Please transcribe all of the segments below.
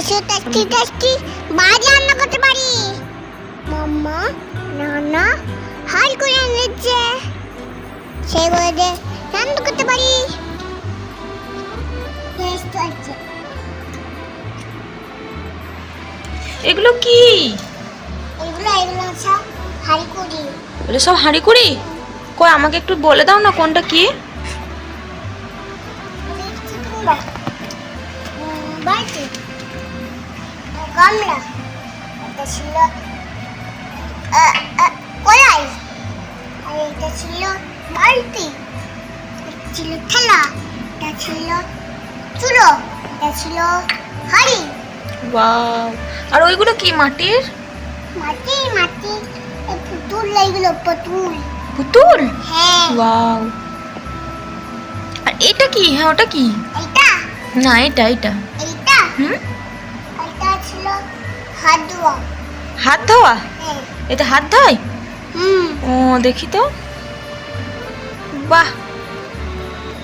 বসে tasty tasty মাছ রান্না করতে পারি। মাম্মা নানা হাল করে এনেছে। সেগুলো দিয়ে রান্না করতে পারি। টেস্ট আছে। এগুলো কি? এগুলো এগুলো সব হাল করি এগুলো সব হাঁড়ি কুড়ি কই আমাকে একটু বলে দাও না কোনটা কি? গামলা এটা ছিল কড়াই আর এটা ছিল বালতি এটা ছিল থালা এটা ছিল চুলো এটা ছিল হাড়ি ওয়াও আর ওইগুলো কি মাটির মাটি মাটি পুতুল এইগুলো পুতুল পুতুল হ্যাঁ ওয়াও আর এটা কি হ্যাঁ ওটা কি এইটা না এটা এটা এইটা হুম হাত ধোয়া। হাত ধোয়া? হ্যাঁ। এটা হাত ধোয়? ও দেখি তো। বাহ।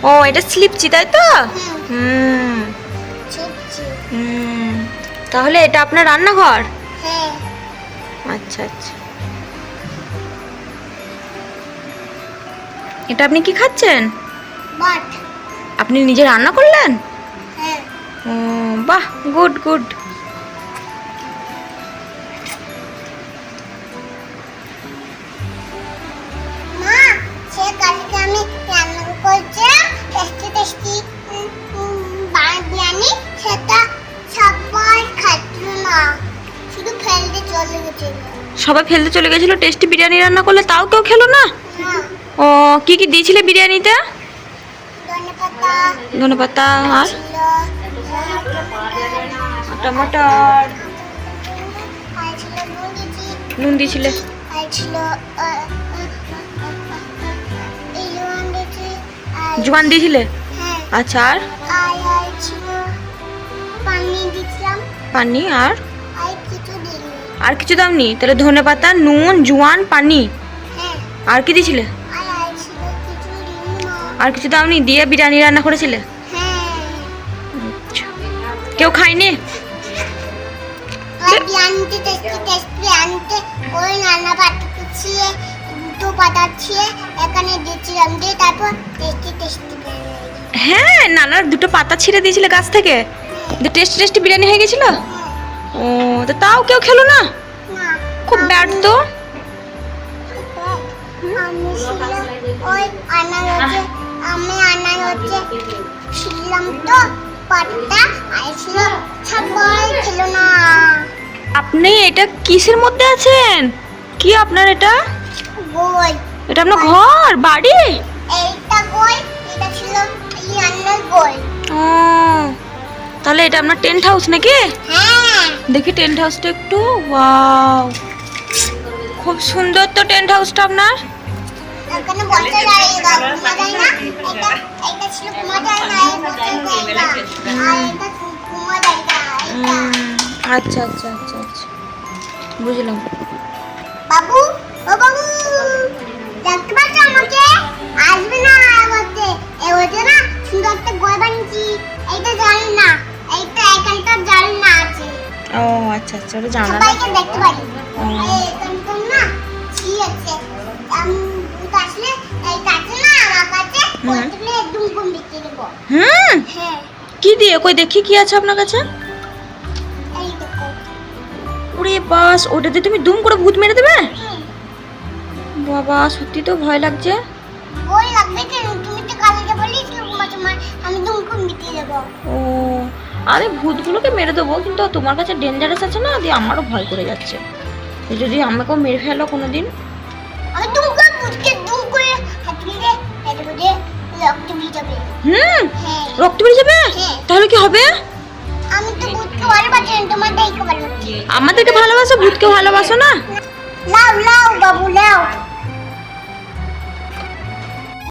ও এটা স্লিপচি তাই তো? হুম। হুম। তাহলে এটা আপনার রান্নাঘর? হ্যাঁ। আচ্ছা আচ্ছা। এটা আপনি কি খাচ্ছেন? আপনি নিজে রান্না করলেন? হ্যাঁ। ও বাহ গুড গুড। সবাই ফেলতে চলে গেছিল টেস্টি বিরিয়ানি রান্না করলে তাও কেউ খেলো না? ও কি কি দিয়েছিলে বিরিয়ানিতে? ধনে পাতা আর? টমাটার আর? নুন দিয়েছিলে জোয়ান দিয়েছিলে? হ্যাঁ। আচ্ছা আর? পানি আর? আর কিছু দাওনি তাহলে ধনে পাতা নুন জোয়ান পানি হ্যাঁ। আর কি দিয়েছিলে আর কিছু দাওনি দিয়ে বিরিয়ানি রান্না করেছিলে? হ্যাঁ। কেউ খায়নি? হ্যাঁ নানার দুটো পাতা ছিঁড়ে দিয়েছিলে গাছ থেকে। টেস্টি টেস্টি বিরিয়ানি হয়ে গেছিল? ও তো তাও কেউ খেলো না? খুব ব্যাড তো। আমি আনার হচ্ছে আমি আনার হচ্ছে ছিলাম তো পাটটা আর সবাই ছিল না। আপনি এটা কিসের মধ্যে আছেন? কি আপনার এটা? বই। এটা আপনার ঘর বাড়ি? এইটা বই এটা আপনার টেন্ট হাউস নাকি? হ্যাঁ। দেখি টেন্ট হাউসটা একটু ওয়াও খুব সুন্দর তো টেন্ট হাউসটা আপনার। আচ্ছা আচ্ছা আচ্ছা আচ্ছা। বুঝলাম। বাবু ও বাবু। না হুম। বিক্রি দেবো। হ্যাঁ। কি দিয়ে? কই দেখি কি আছে আপনার কাছে? ওরে বাস ওটা দিয়ে তুমি দুম করে ভূত মেরে দেবে? বাবা সত্যি তো ভয় লাগছে। বই লাগবে কেন? তুমি তো কালকে বলিস তোমার তোমার আমি দুম কম বিক্রি দেবো। ও আমি ভূতগুলোকে মেরে দেবো কিন্তু তোমার কাছে ডেঞ্জারাস আছে না? দিয়ে আমারও ভয় করে যাচ্ছে। যদি আমাকেও মেরে ফেলো কোনো দিন রক্ত ভিজাবে হুম? হ্যাঁ। রক্ত বেরিয়ে যাবে? হ্যাঁ। তাহলে কি হবে? আমি তো বুঝতে ভালোবাসি না, তোমার ভালোবাসি। আমাদেরকে ভালোবাসো ভূতকে ভালোবাসো না? লাও লাও বাবু লাও